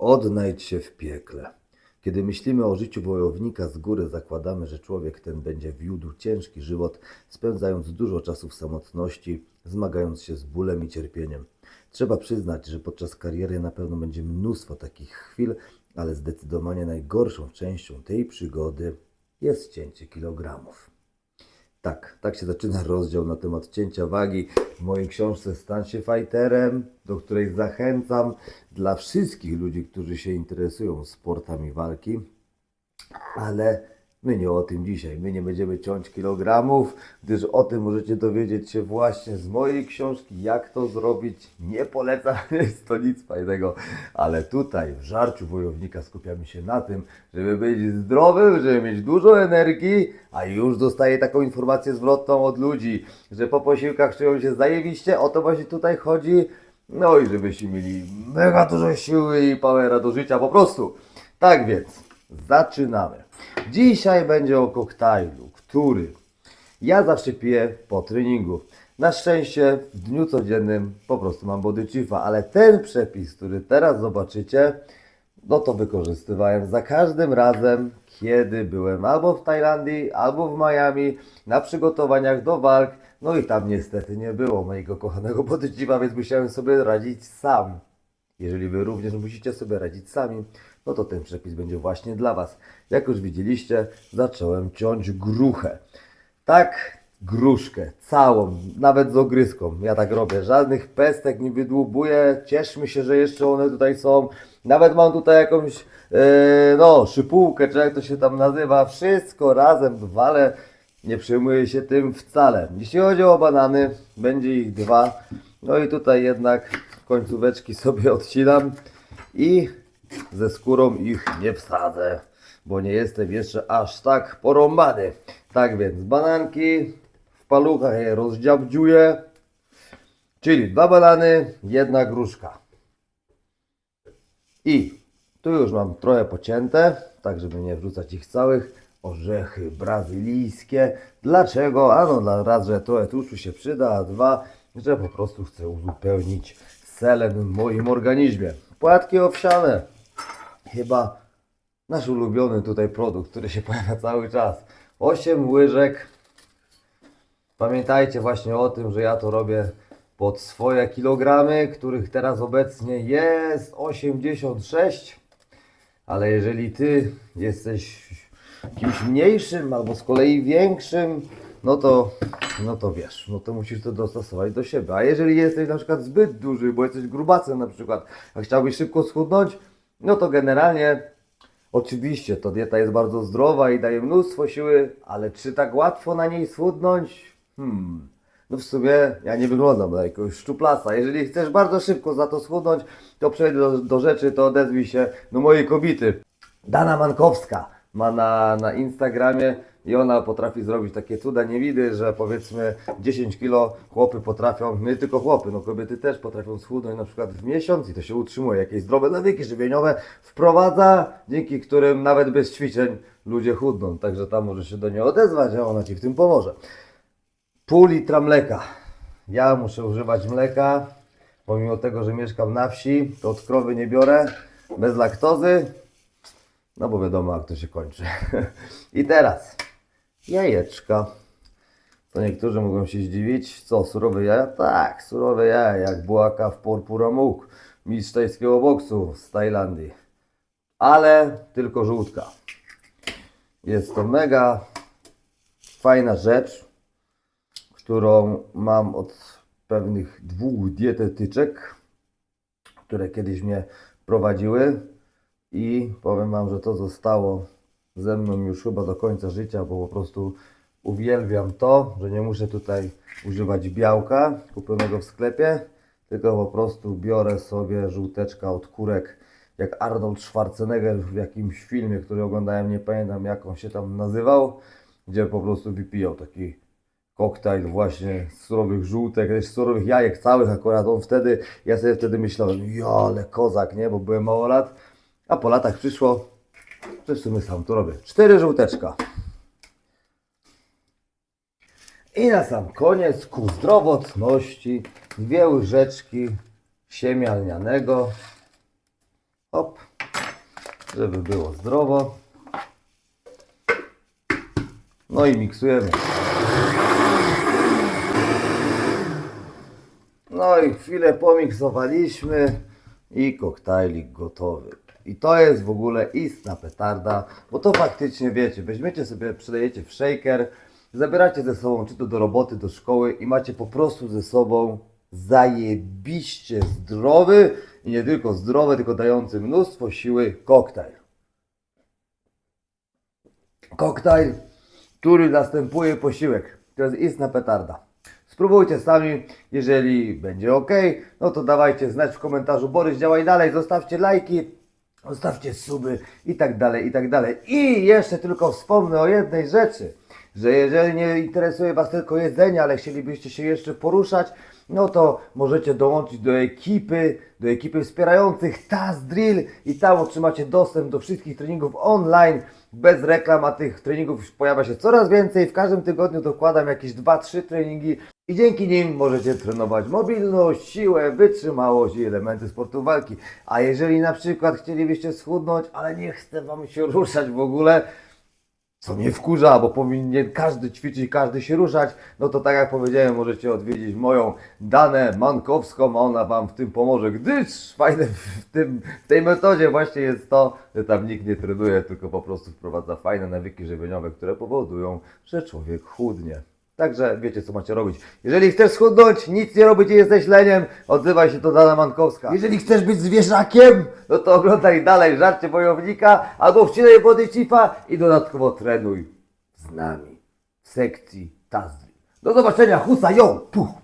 Odnajdź się w piekle. Kiedy myślimy o życiu wojownika, z góry zakładamy, że człowiek ten będzie wiódł ciężki żywot, spędzając dużo czasu w samotności, zmagając się z bólem i cierpieniem. Trzeba przyznać, że podczas kariery na pewno będzie mnóstwo takich chwil, ale zdecydowanie najgorszą częścią tej przygody jest cięcie kilogramów. Tak, tak się zaczyna rozdział na temat cięcia wagi w mojej książce Stan się fighterem, do której zachęcam dla wszystkich ludzi, którzy się interesują sportami walki. Ale my nie o tym dzisiaj. My nie będziemy ciąć kilogramów, gdyż o tym możecie dowiedzieć się właśnie z mojej książki, jak to zrobić. Nie polecam, jest to nic fajnego, ale tutaj w żarciu wojownika skupiamy się na tym, żeby być zdrowym, żeby mieć dużo energii, a już dostaję taką informację zwrotną od ludzi, że po posiłkach czują się zajebiście, o to właśnie tutaj chodzi. No i żebyście mieli mega dużo siły i powera do życia po prostu. Tak więc, zaczynamy. Dzisiaj będzie o koktajlu, który ja zawsze piję po treningu. Na szczęście w dniu codziennym po prostu mam body ale ten przepis, który teraz zobaczycie, no to wykorzystywałem za każdym razem, kiedy byłem albo w Tajlandii, albo w Miami, na przygotowaniach do walk. No i tam niestety nie było mojego kochanego body chiefa, więc musiałem sobie radzić sam. Jeżeli Wy również musicie sobie radzić sami, no to ten przepis będzie właśnie dla Was. Jak już widzieliście, zacząłem ciąć gruchę. Tak, gruszkę, całą, nawet z ogryską. Ja tak robię, żadnych pestek nie wydłubuję. Cieszmy się, że jeszcze one tutaj są. Nawet mam tutaj jakąś, e, no, szypułkę, czy jak to się tam nazywa. Wszystko razem walę. Nie przejmuję się tym wcale. Jeśli chodzi o banany, będzie ich dwa. No i tutaj jednak końcóweczki sobie odcinam i ze skórą ich nie wsadzę, bo nie jestem jeszcze aż tak porąbany. Tak więc bananki w paluchach je rozdziabdziuję, czyli dwa banany, jedna gruszka. I tu już mam trochę pocięte, tak żeby nie wrzucać ich całych. Orzechy brazylijskie. Dlaczego? Ano, raz, że trochę tłuszczu się przyda, a dwa, że po prostu chcę uzupełnić selen w moim organizmie. Płatki owsiane. Chyba nasz ulubiony tutaj produkt, który się pojawia cały czas. 8 łyżek. Pamiętajcie właśnie o tym, że ja to robię pod swoje kilogramy, których teraz obecnie jest 86. Ale jeżeli ty jesteś kimś mniejszym albo z kolei większym, no to, no to wiesz, no to musisz to dostosować do siebie. A jeżeli jesteś na przykład zbyt duży, bo jesteś grubacem na przykład, a chciałbyś szybko schudnąć, no to generalnie oczywiście to dieta jest bardzo zdrowa i daje mnóstwo siły, ale czy tak łatwo na niej schudnąć? Hmm. No w sumie ja nie wyglądam na jakiegoś szczuplasa. Jeżeli chcesz bardzo szybko za to schudnąć, to przejdę do, do rzeczy, to odezwij się do mojej kobiety. Dana Mankowska ma na, na Instagramie i ona potrafi zrobić takie cuda niewidy, że powiedzmy 10 kilo chłopy potrafią, nie tylko chłopy, no kobiety też potrafią schudnąć na przykład w miesiąc i to się utrzymuje. Jakieś zdrowe nawyki żywieniowe wprowadza, dzięki którym nawet bez ćwiczeń ludzie chudną. Także tam może się do niej odezwać, a ona Ci w tym pomoże. Pół litra mleka. Ja muszę używać mleka, pomimo tego, że mieszkam na wsi, to od krowy nie biorę, bez laktozy, no bo wiadomo jak to się kończy. I teraz jajeczka. To niektórzy mogą się zdziwić, co, surowe jaja? Tak, surowe jaja, jak bułaka w Purpura Mógł, mistrz tajskiego boksu z Tajlandii. Ale tylko żółtka. Jest to mega fajna rzecz, którą mam od pewnych dwóch dietetyczek, które kiedyś mnie prowadziły i powiem Wam, że to zostało ze mną już chyba do końca życia, bo po prostu uwielbiam to, że nie muszę tutaj używać białka kupionego w sklepie, tylko po prostu biorę sobie żółteczka od kurek, jak Arnold Schwarzenegger w jakimś filmie, który oglądałem, nie pamiętam jak on się tam nazywał, gdzie po prostu wypijał taki koktajl właśnie z surowych żółtek, z surowych jajek całych akurat. On wtedy, ja sobie wtedy myślałem, ja ale kozak, nie, bo byłem mało lat, a po latach przyszło, sumie sam to robię. Cztery żółteczka. I na sam koniec ku zdrowotności dwie łyżeczki siemię lnianego. Hop. żeby było zdrowo. No i miksujemy. No i chwilę pomiksowaliśmy i koktajlik gotowy. I to jest w ogóle istna petarda, bo to faktycznie wiecie, weźmiecie sobie, przydajecie w shaker, zabieracie ze sobą czy to do roboty, do szkoły i macie po prostu ze sobą zajebiście zdrowy i nie tylko zdrowy, tylko dający mnóstwo siły koktajl. Koktajl, który następuje posiłek. To jest istna petarda. Spróbujcie sami, jeżeli będzie ok, no to dawajcie znać w komentarzu Borys działaj dalej, zostawcie lajki, zostawcie suby i tak dalej, i tak dalej. I jeszcze tylko wspomnę o jednej rzeczy, że jeżeli nie interesuje Was tylko jedzenie, ale chcielibyście się jeszcze poruszać, no to możecie dołączyć do ekipy, do ekipy wspierających Taz Drill i tam otrzymacie dostęp do wszystkich treningów online, bez reklam, a tych treningów pojawia się coraz więcej. W każdym tygodniu dokładam jakieś 2-3 treningi i dzięki nim możecie trenować mobilność, siłę, wytrzymałość i elementy sportu walki. A jeżeli na przykład chcielibyście schudnąć, ale nie chce Wam się ruszać w ogóle, co mnie wkurza, bo powinien każdy ćwiczyć, każdy się ruszać, no to tak jak powiedziałem, możecie odwiedzić moją Danę Mankowską, ona Wam w tym pomoże, gdyż fajne w, tym, w tej metodzie właśnie jest to, że tam nikt nie trenuje, tylko po prostu wprowadza fajne nawyki żywieniowe, które powodują, że człowiek chudnie. Także wiecie, co macie robić. Jeżeli chcesz schudnąć, nic nie robić i jesteś leniem, odzywaj się do Dana Mankowska. Jeżeli chcesz być zwierzakiem, no to oglądaj dalej Żarcie Wojownika albo wcinaj Body Chiefa i dodatkowo trenuj z nami w sekcji Tazri. Do zobaczenia, husa, yo! Puh.